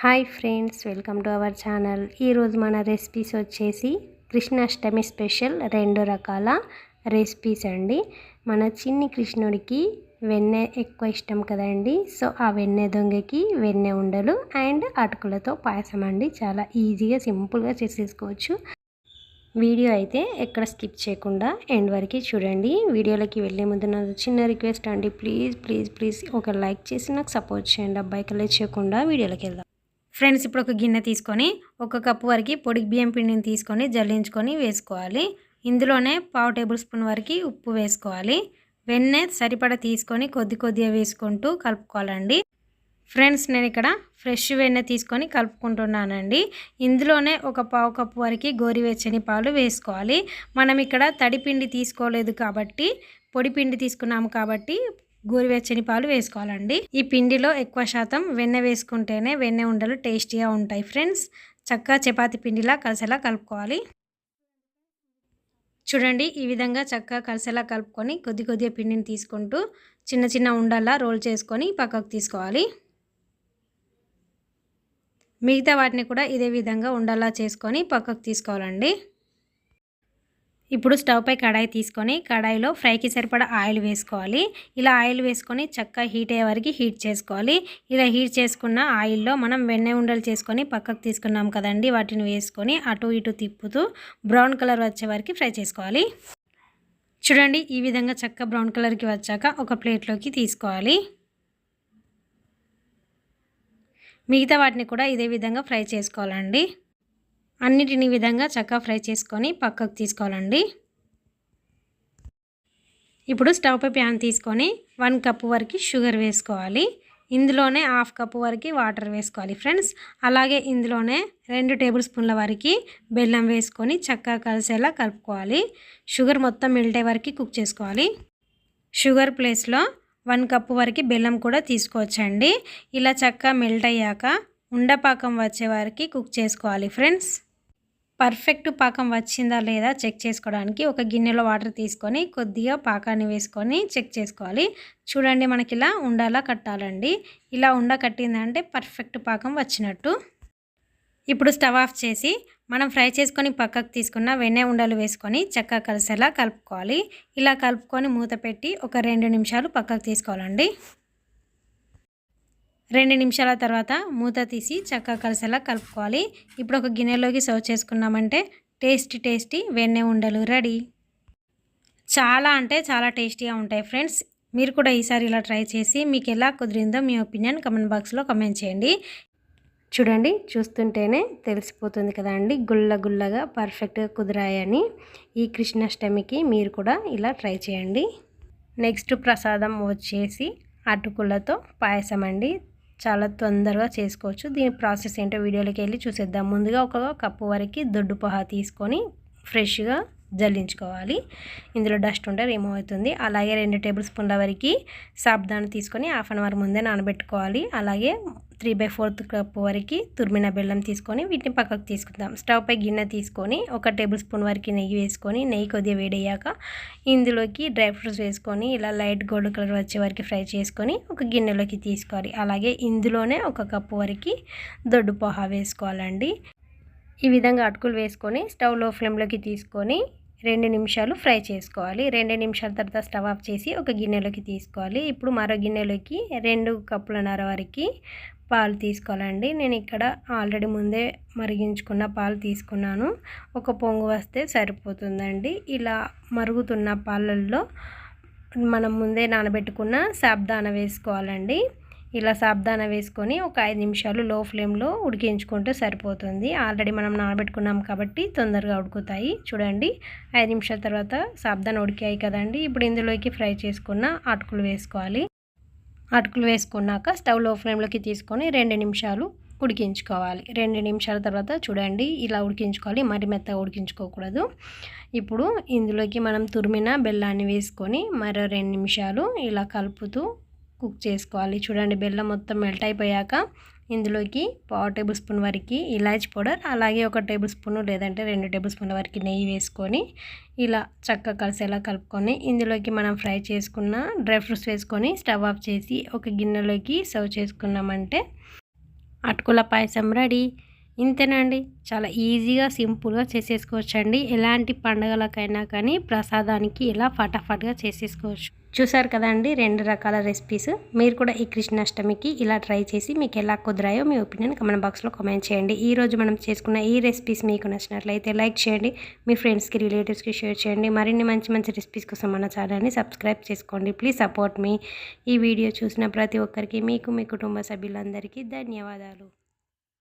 Hi friends welcome to our channel. ఈరోజు మన recipes వచ్చేసి కృష్ణాష్టమి స్పెషల్ రెండు రకాల రెసిపీస్ అండి. మన చిన్ని కృష్ణుడికి వెన్నె ఎక్కువ ఇష్టం కదండి. సో ఆ వెన్నె దొంగకి వెన్నె ఉండలు అండ్ అటుకులతో పాయసం అండి. చాలా ఈజీగా సింపుల్గా చేసేసుకోవచ్చు. వీడియో అయితే ఎక్కడ స్కిప్ చేయకుండా ఎండ్ వరకు చూడండి. వీడియోలోకి వెళ్ళే ముందు నాకు చిన్న రిక్వెస్ట్ అండి. ప్లీజ్ ప్లీజ్ ప్లీజ్ ఒక లైక్ చేసి నాకు సపోర్ట్ చేయండి. అబ్బాయికి లైక్ చేయకుండా వీడియోలోకి వెళ్దాం. ఫ్రెండ్స్ ఇప్పుడు ఒక గిన్నె తీసుకొని ఒక కప్పు వరకు పొడి బియ్యం పిండిని తీసుకొని జల్లించుకొని వేసుకోవాలి. ఇందులోనే పావు టేబుల్ స్పూన్ వరకు ఉప్పు వేసుకోవాలి. వెన్నె సరిపడా తీసుకొని కొద్ది కొద్దిగా వేసుకుంటూ కలుపుకోవాలండి. ఫ్రెండ్స్ నేను ఇక్కడ ఫ్రెష్ వెన్నె తీసుకొని కలుపుకుంటున్నానండి. ఇందులోనే ఒక పావు కప్పు వరకు గోరివెచ్చని పాలు వేసుకోవాలి. మనం ఇక్కడ తడిపిండి తీసుకోలేదు కాబట్టి పొడి పిండి తీసుకున్నాము కాబట్టి గోరువెచ్చని పాలు వేసుకోవాలండి. ఈ పిండిలో ఎక్కువ శాతం వెన్నె వేసుకుంటేనే వెన్నె ఉండలు టేస్టీగా ఉంటాయి ఫ్రెండ్స్. చక్కగా చపాతి పిండిలా కలిసేలా కలుపుకోవాలి. చూడండి ఈ విధంగా చక్కగా కలిసేలా కలుపుకొని కొద్ది కొద్దిగా పిండిని తీసుకుంటూ చిన్న చిన్న ఉండల్లా రోల్ చేసుకొని పక్కకు తీసుకోవాలి. మిగతా వాటిని కూడా ఇదే విధంగా ఉండల్లా చేసుకొని పక్కకు తీసుకోవాలండి. ఇప్పుడు స్టవ్ పై కడాయి తీసుకొని కడాయిలో ఫ్రైకి సరిపడా ఆయిల్ వేసుకోవాలి. ఇలా ఆయిల్ వేసుకొని చక్కగా హీట్ అయ్యే వరకు హీట్ చేసుకోవాలి. ఇలా హీట్ చేసుకున్న ఆయిల్లో మనం వెన్నె ఉండలు చేసుకొని పక్కకు తీసుకున్నాం కదండి వాటిని వేసుకొని అటు ఇటు తిప్పుతూ బ్రౌన్ కలర్ వచ్చే వరకు ఫ్రై చేసుకోవాలి. చూడండి ఈ విధంగా చక్క బ్రౌన్ కలర్కి వచ్చాక ఒక ప్లేట్లోకి తీసుకోవాలి. మిగతా వాటిని కూడా ఇదే విధంగా ఫ్రై చేసుకోవాలండి. అన్నిటిని విధంగా చక్కగా ఫ్రై చేసుకొని పక్కకు తీసుకోవాలండి. ఇప్పుడు స్టవ్పై ప్యాన్ తీసుకొని వన్ కప్పు వరకు షుగర్ వేసుకోవాలి. ఇందులోనే హాఫ్ కప్పు వరకు వాటర్ వేసుకోవాలి ఫ్రెండ్స్. అలాగే ఇందులోనే రెండు టేబుల్ స్పూన్ల వరకు బెల్లం వేసుకొని చక్కగా కలిసేలా కలుపుకోవాలి. షుగర్ మొత్తం మెల్ట్ అయ్యే వరకు కుక్ చేసుకోవాలి. షుగర్ ప్లేస్లో వన్ కప్పు వరకు బెల్లం కూడా తీసుకోవచ్చండి. ఇలా చక్కగా మెల్ట్ అయ్యాక ఉండపాకం వచ్చే వరకు కుక్ చేసుకోవాలి ఫ్రెండ్స్. పర్ఫెక్ట్ పాకం వచ్చిందా లేదా చెక్ చేసుకోవడానికి ఒక గిన్నెలో వాటర్ తీసుకొని కొద్దిగా పాకాన్ని వేసుకొని చెక్ చేసుకోవాలి. చూడండి మనకి ఇలా ఉండలా కట్టాలండి. ఇలా ఉండ కట్టిందంటే పర్ఫెక్ట్ పాకం వచ్చినట్టు. ఇప్పుడు స్టవ్ ఆఫ్ చేసి మనం ఫ్రై చేసుకొని పక్కకు తీసుకున్న వెన్నె ఉండలు వేసుకొని చక్కగా కలిసేలా కలుపుకోవాలి. ఇలా కలుపుకొని మూత పెట్టి ఒక రెండు నిమిషాలు పక్కకు తీసుకోవాలండి. రెండు నిమిషాల తర్వాత మూత తీసి చక్కగా కలిసేలా కలుపుకోవాలి. ఇప్పుడు ఒక గిన్నెలోకి సర్వ్ చేసుకున్నామంటే టేస్టీ టేస్టీ వెన్నె ఉండలు రెడీ. చాలా అంటే చాలా టేస్టీగా ఉంటాయి ఫ్రెండ్స్. మీరు కూడా ఈసారి ఇలా ట్రై చేసి మీకు ఎలా కుదిరిందో మీ ఒపీనియన్ కమెంట్ బాక్స్లో కమెంట్ చేయండి. చూడండి చూస్తుంటేనే తెలిసిపోతుంది కదా అండి గుల్ల గుల్లగా పర్ఫెక్ట్గా కుదిరాయని. ఈ కృష్ణాష్టమికి మీరు కూడా ఇలా ట్రై చేయండి. నెక్స్ట్ ప్రసాదం వచ్చేసి అటుకులతో పాయసం అండి. చాలా తొందరగా చేసుకోవచ్చు. దీని ప్రాసెస్ ఏంటో వీడియోలోకి వెళ్ళి చూసేద్దాం. ముందుగా ఒక కప్పు వరకు దొడ్డు పొహా తీసుకొని ఫ్రెష్గా జల్లించుకోవాలి. ఇందులో డస్ట్ ఉంటే రిమూవ్ అవుతుంది. అలాగే రెండు టేబుల్ స్పూన్ల వరకు సాబ్దాన్ని తీసుకొని హాఫ్ అన్ అవర్ ముందే నానబెట్టుకోవాలి. అలాగే త్రీ బై ఫోర్త్ కప్ వరకు తురిమిన బెల్లం తీసుకొని వీటిని పక్కకు తీసుకుందాం. స్టవ్ పై గిన్నె తీసుకొని ఒక టేబుల్ స్పూన్ వరకు నెయ్యి వేసుకొని నెయ్యి కొద్దిగా వేడయ్యాక ఇందులోకి డ్రై ఫ్రూట్స్ వేసుకొని ఇలా లైట్ గోల్డ్ కలర్ వచ్చే వరకు ఫ్రై చేసుకొని ఒక గిన్నెలోకి తీసుకోవాలి. అలాగే ఇందులోనే ఒక కప్పు వరకు దొడ్డు పోహా వేసుకోవాలండి. ఈ విధంగా అటుకులు వేసుకొని స్టవ్లో ఫ్లేమ్లోకి తీసుకొని రెండు నిమిషాలు ఫ్రై చేసుకోవాలి. రెండు నిమిషాల తర్వాత స్టవ్ ఆఫ్ చేసి ఒక గిన్నెలోకి తీసుకోవాలి. ఇప్పుడు మరో గిన్నెలోకి రెండు కప్పులన్నర వరకు పాలు తీసుకోవాలండి. నేను ఇక్కడ ఆల్రెడీ ముందే మరిగించుకున్న పాలు తీసుకున్నాను. ఒక పొంగు వస్తే సరిపోతుందండి. ఇలా మరుగుతున్న పాలల్లో మనం ముందే నానబెట్టుకున్న సాబ్దాన వేసుకోవాలండి. ఇలా సాబ్దాన వేసుకొని ఒక ఐదు నిమిషాలు లో ఫ్లేమ్లో ఉడికించుకుంటే సరిపోతుంది. ఆల్రెడీ మనం నానబెట్టుకున్నాం కాబట్టి తొందరగా ఉడుకుతాయి. చూడండి ఐదు నిమిషాల తర్వాత సాబ్దాన ఉడికాయి కదండి. ఇప్పుడు ఇందులోకి ఫ్రై చేసుకున్న అటుకులు వేసుకోవాలి. అటుకులు వేసుకున్నాక స్టవ్లో ఫ్లేమ్లోకి తీసుకొని రెండు నిమిషాలు ఉడికించుకోవాలి. రెండు నిమిషాల తర్వాత చూడండి ఇలా ఉడికించుకోవాలి. మరి మెత్తగా ఉడికించుకోకూడదు. ఇప్పుడు ఇందులోకి మనం తురిమిన బెల్లాన్ని వేసుకొని మరో రెండు నిమిషాలు ఇలా కలుపుతూ కుక్ చేసుకోవాలి. చూడండి బెల్లం మొత్తం మెల్ట్ అయిపోయాక ఇందులోకి పావు టేబుల్ స్పూన్ వరకు ఇలాచి పౌడర్ అలాగే ఒక టేబుల్ స్పూన్ లేదంటే రెండు టేబుల్ స్పూన్ల వరకు నెయ్యి వేసుకొని ఇలా చక్కగా కలిసేలా కలుపుకొని ఇందులోకి మనం ఫ్రై చేసుకున్న డ్రై ఫ్రూట్స్ వేసుకొని స్టవ్ ఆఫ్ చేసి ఒక గిన్నెలోకి సర్వ్ చేసుకున్నామంటే అటుకుల పాయసం రెడీ. ఇంతేనండి చాలా ఈజీగా సింపుల్గా చేసేసుకోవచ్చండి. ఎలాంటి పండగలకైనా కానీ ప్రసాదానికి ఇలా ఫటాఫట్గా చేసేసుకోవచ్చు. చూసారు కదండి రెండు రకాల రెసిపీస్. మీరు కూడా ఈ కృష్ణాష్టమికి ఇలా ట్రై చేసి మీకు ఎలా కుదిరాయో మీ ఒపీనియన్ కమెంట్ బాక్స్లో కామెంట్ చేయండి. ఈ రోజు మనం చేసుకున్న ఈ రెసిపీస్ మీకు నచ్చినట్లయితే లైక్ చేయండి. మీ ఫ్రెండ్స్కి రిలేటివ్స్కి షేర్ చేయండి. మరిన్ని మంచి మంచి రెసిపీస్ కోసం మన ఛానల్ని సబ్స్క్రైబ్ చేసుకోండి. Please support me. ఈ వీడియో చూసిన ప్రతి ఒక్కరికి మీకు మీ కుటుంబ సభ్యులందరికీ ధన్యవాదాలు.